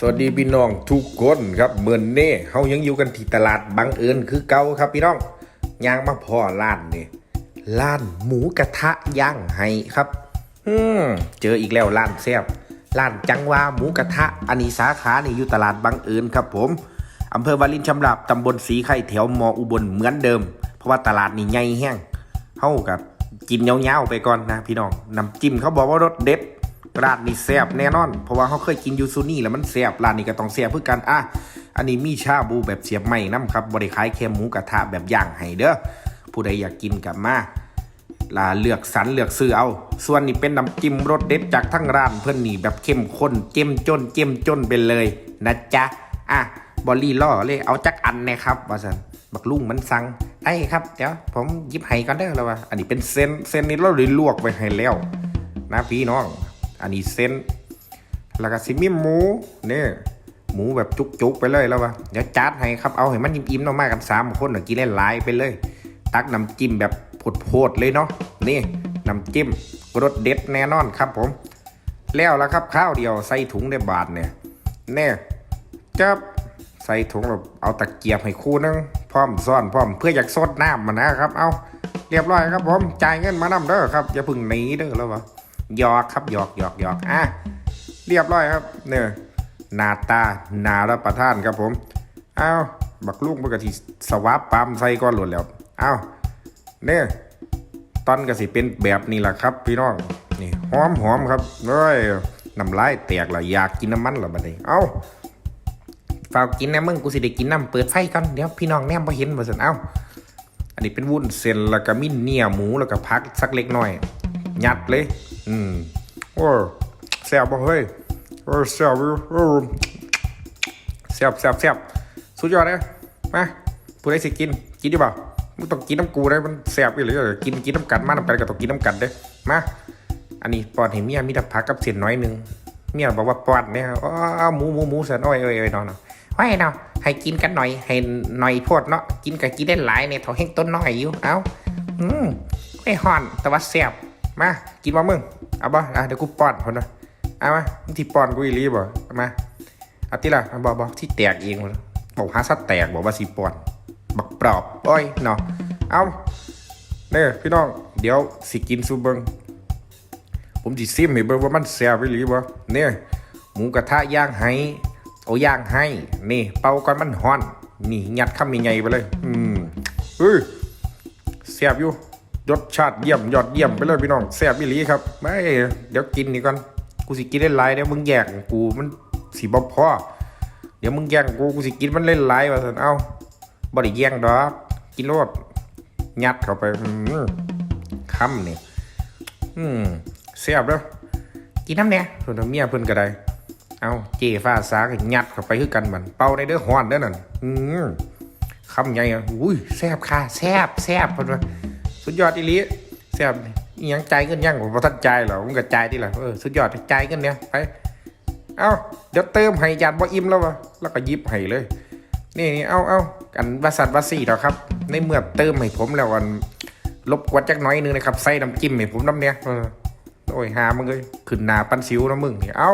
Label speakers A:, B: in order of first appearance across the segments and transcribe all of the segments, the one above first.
A: สวัสดีพี่น้องทุกคนครับเมื่อนี้เฮายังอยู่กันที่ตลาดบังเอิญคือเก่าครับพี่น้องย่างมาพ่อร้านนี่ร้านหมูกระทะย่างไห้ครับอืมเจออีกแล้วร้านแซ่บร้านจังหวาหมูกระทะอันนี้สาขานี่อยู่ตลาดบังเอิญครับผมอำเภอวารินชำราบตำบลสีไข่แถวมออุบลเหมือนเดิม เพราะว่าตลาดนี่ใหญ่แห้งเฮากับกินยาวๆไปก่อนนะพี่น้องน้ำจิ้มเขาบอกว่ารสเด็ด ร้านนี้แซ่บแน่นอน เพราะว่าเขาเคยกินยูซูนี่แล้วมันแซ่บร้านนี้ก็ต้องแซ่บเพื่อกันอะอันนี้มีชาบูแบบเสียบไม้น้ำครับบริขายแค่หมูกระทะแบบย่างให้เด้อผู้ใดอยากกินกับมาลาเลือกสรรเลือกซื้อเอา ส่วนนี้เป็นน้ำจิ้มรสเด็ดจากทั้งร้านเพื่อนนี่แบบเข้มข้นเจ้มจนเจ้มจนไปเลยนะจ๊ะอะบอลลี่ล่อเลยเอาจักอันนะครับว่าสันบักลุงมันสั่งได้ครับเดี๋ยวผมยิบให้ก่อนเด้อแล้วว่าอันนี้เป็นเส้นเส้นนี้เราเลยลวกไว้ให้แล้ว นะพี่น้อง อันนี้เส้น แล้วก็ซิมีหมูเนี่ยหมูแบบจุกๆไปเลยแล้ววะเดี๋ยวจัดให้ครับเอาให้มันอิ่มๆเนาะมากันสามคนน่ะกินได้หลายๆไปเลย ตักน้ำจิ้มแบบโพดๆเลยเนาะนี่น้ำจิ้มรสเด็ดแน่นอนครับผม แล้วแล้วครับข้าวเดียวใส่ถุงได้บาทเนี่ยแน่จับใส่ถุงเราเอาตะเกียบให้คู่นึงพร้อมซ่อนพร้อมเพื่ออยากซดน้ำมันนะครับ เอาเรียบร้อยครับผมจ่ายเงินมานำเด้อครับอย่าพึ่งหนีเด้อแล้ววะ ยอกครับยอกยอกยอกอะเรียบร้อยครับเนี่ยหนาตาหนารับประทานครับผมเอาบักลูกมันก็ที่สวาปปามใส่ก้อนหล่นแล้วเอาเนี่ยตอนก็สิเป็นแบบนี้แหละครับ พี่น้องนี่หอมหอมครับเอ้ยน้ำลายแตกละอยากกินน้ำมันละบัดนี้เอ้าฝากกินนะมึงกูสิได้กินน้ำเปิดไฟก่อนเดี๋ยวพี่น้องแนมพอเห็นบ่สันเอ้าอันนี้เป็นวุ้นเส้นแล้วก็มีเนียหมูแล้วก็พักสักเล็กน้อย ยัดเลย อืมโอ้แซ่บบ่เฮ้ยโอ้แซ่บอยู่โอ้แซ่บแซ่บแซ่บสุดยอดเลยมาผู้ใดสิกิน กินดีบ่ามึงต้องกินน้ำกูได้มันแซ่บอีหรือกินกินน้ำกันมาน้ำกันก็ต้องกินน้ำกันเด้มาอันนี้ปอนให้เมียมีแต่ผักกับเส้นน้อยนึงเมียบอกว่าปอนเนี่ยอ๋อหมูหมูหมูเส้นอ้อยเอ้ยเอ้ยนองเนาะไว้เนาะให้กินกันหน่อย ให้หน่อยโพดเนาะกินก็กินได้หลายเนี่ยเท่าแห้งต้นน้อยอยู่เอ้าอืมไม่ห่อนแต่ว่าแซ่บ มา กินบ่มึง เอาบ่อะเดี๋ยวกูป้อนคนนะเอามามึงที่ป้อนกูอีหลีบ่เอามาเอาติล่ะเอาบ่บ่ที่แตกเองบ่บอกหาซัดแตกบอกว่าสิป้อน บักปรอบโอ้ยเนาะ เอาเนี่ยพี่น้อง เดี๋ยวสิกินซูเบิงผมสิซิมให้เบิ่งว่ามันแซ่บอีหลีบ่เนี่ยหมูกระทะย่างให้เอาย่างให้นี่ เป่าก่อนมันฮ้อน นี่ยัดคำใหญ่ๆไปเลย อืมเฮ้ยแซ่บอยู่ รสชาติเยี่ยมยอดเยี่ยมไปเลยพี่น้องแซ่บอีหลีครับไม่เดี๋ยวกินนี่ก่อนกูสิกินได้หลายเดี๋ยวมึงแย่งกูมันสิบ่พอเดี๋ยวมึงแย่งกูกูสิกินมันเล่นหลายว่าซั่นเอาบ่ได้แย่งดอกกินโลดยัดเข้าไปอืมคำนี่อืมแซ่บเด้อกินน้ำเนี่ยส่วนทางเมียเพิ่นก็ได้ เอาเจฟ้าสาก็ยัดเข้าไปคือกันมันเป่าได้เด้อฮ้อนเด้อนั่นอืมคำใหญ่อุ้ยแซบค่ะแซบแซบเพนว่า สุดยอดอีลีแซบอียังใจเงินยังผมบ่ทันใจายหรอผมก็ใจายที่หละเออสุดยอดใจเงินเนี่ยไปเอ้าเดี๋ยวเติมให้ยานบ่อิ่มแล้ววะแล้วก็ยิบให้เลย นี่นี่เอาเอากันวาสัตวาสีเถอครับ ในเมื่อเติมให้ผมแล้วกันลบกวนจักน้อยนึงนะครับใส่น้ำจิ้มให้ผมน้ำเนี้ยเออโอ้ยหามึงเลยขึ้นหนาปันสิวนะมึงนี่เอา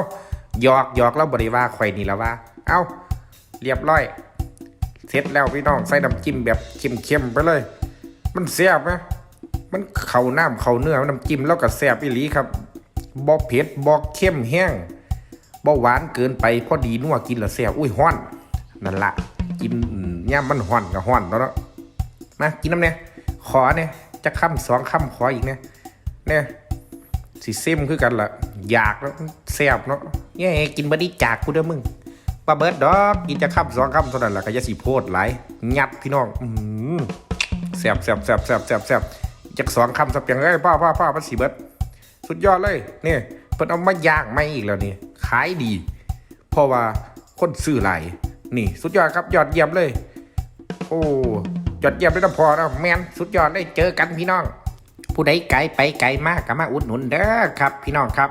A: หยอกหยอกแล้วบริว่าข่นี่แล้วว่า เอาเรียบร้อยเสร็จแล้วพี่น้องใส่น้ำจิ้มแบบเข้มๆไปเลย มันแซ่บไหม มันเข่าน้ำเข่าเนื้อน้ำจิ้มแล้วก็แซ่บอีหลีครับบ่เผ็ดบ่เข้มแห้งบ่หวานเกินไปพอดีนัวกินแล้วแซ่บอุ้ยฮ้อนนั่นละกินอืมย่ามมันฮ้อนก็ฮ้อนแล้วเนาะมากินน้ำเนี่ยขอเนี่ยจะค่ำสองค่ำขออีกเนี่ยเนี่ยสิเซมคือกันละอยากแล้วแซ่บเนาะเย้กินบดีจากกูเด้อมึงปลาเบิร์ดดอกกินจะคำสองคำเท่านั้นแหละก็จะสีโพดหลาย งัดพี่น้องอแซ่บแซ่บแซ่บแซ่บแซ่บแซ่บ จากสองคำสับเพียงเอ้ยป้าป้าป้ามันสีเบิดสุดยอดเลยนี่เพิ่นเอามาย่างไม่อีกแล้วนี่ขายดี เพราะว่าคนซื้อหลายนี่ สุดยอดครับยอดเยี่ยมเลย โอ้ยอดเยี่ยมเลยนะพอนะแมนสุดยอดเลยเจอกันพี่น้อง ผู้ใดไกลไปไกลมากก็มาอุดหนุนเด้อครับ พี่น้องครับ